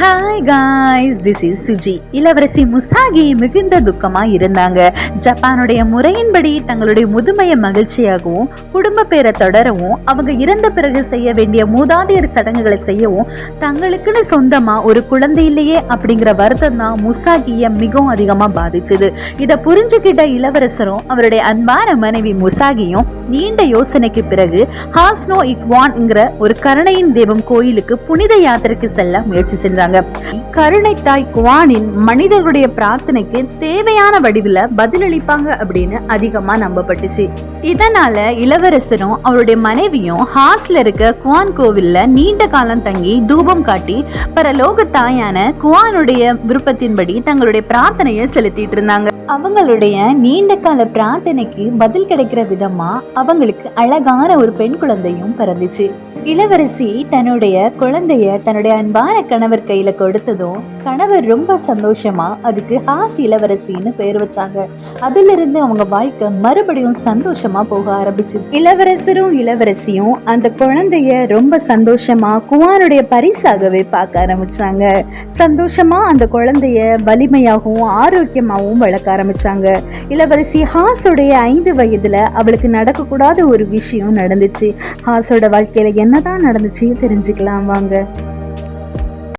Hi guys this is Suji Ilavarasi முசாகி மிகுந்த துக்கமாக இருந்தாங்க. ஜப்பானுடைய முறையின்படி தங்களுடைய முதுமையை மகிழ்ச்சியாகவும் குடும்ப பேரை தொடரவும் அவங்க இறந்த பிறகு செய்ய வேண்டிய மூதாதையர் சடங்குகளை செய்யவும் தங்களுக்குன்னு சொந்தமாக ஒரு குழந்தை இல்லையே அப்படிங்கிற வருத்தம் தான் முசாகியை மிகவும் அதிகமாக பாதிச்சது. இதை புரிஞ்சுக்கிட்ட இளவரசரும் அவருடைய அன்பான மனைவி முசாகியும் நீண்ட யோசனைக்கு பிறகு ஹாஸ்னோ இக்வான்ங்கிற ஒரு கருணையின் தெய்வம் கோயிலுக்கு புனித யாத்திரைக்கு செல்ல முயற்சி செஞ்சாங்க சொல்றாங்க கருணை தாய் குவானின் மனிதர்களுடைய பிரார்த்தனைக்கு தேவையான வடிவில் பதிலளிப்பாங்க அப்படின்னு அதிகமா நம்பப்பட்டுச்சு. இதனால இளவரசரும் அவருடைய மனைவியும் ஹாஸ்ல இருக்க குவான் கோவில்ல நீண்ட காலம் தங்கி தூபம் காட்டி பரலோக தாயான குவானுடைய விருப்பத்தின்படி தங்களுடைய பிரார்த்தனையை செலுத்திட்டு இருந்தாங்க. அவங்களுடைய நீண்ட கால பிரார்த்தனைக்கு பதில் கிடைக்கிற விதமா அவங்களுக்கு அழகான ஒரு பெண் குழந்தையும் பிறந்துச்சு. இளவரசி தன்னுடைய குழந்தைய தன்னுடைய அன்பான கணவர் கையில கொடுத்ததும் கணவர் ரொம்ப சந்தோஷமா அதுக்கு ஹாஸ் இளவரசின்னு பேர் வச்சாங்க. அதுல இருந்து அவங்க வாழ்க்கை மறுபடியும் சந்தோஷமா போக ஆரம்பிச்சு இளவரசரும் இளவரசியும் அந்த குழந்தைய ரொம்ப சந்தோஷமா குமாருடைய பரிசாகவே பார்க்க ஆரம்பிச்சாங்க. சந்தோஷமா அந்த குழந்தைய வலிமையாகவும் ஆரோக்கியமாகவும் வளர்க்க ஆரம்பிச்சாங்க. இளவரசி ஹாஸுடைய ஐந்து வயதுல அவளுக்கு நடக்கக்கூடாத ஒரு விஷயம் நடந்துச்சு. ஹாஸோட வாழ்க்கையில என்னதான் நடந்துச்சு தெரிஞ்சுக்கலாம் வாங்க.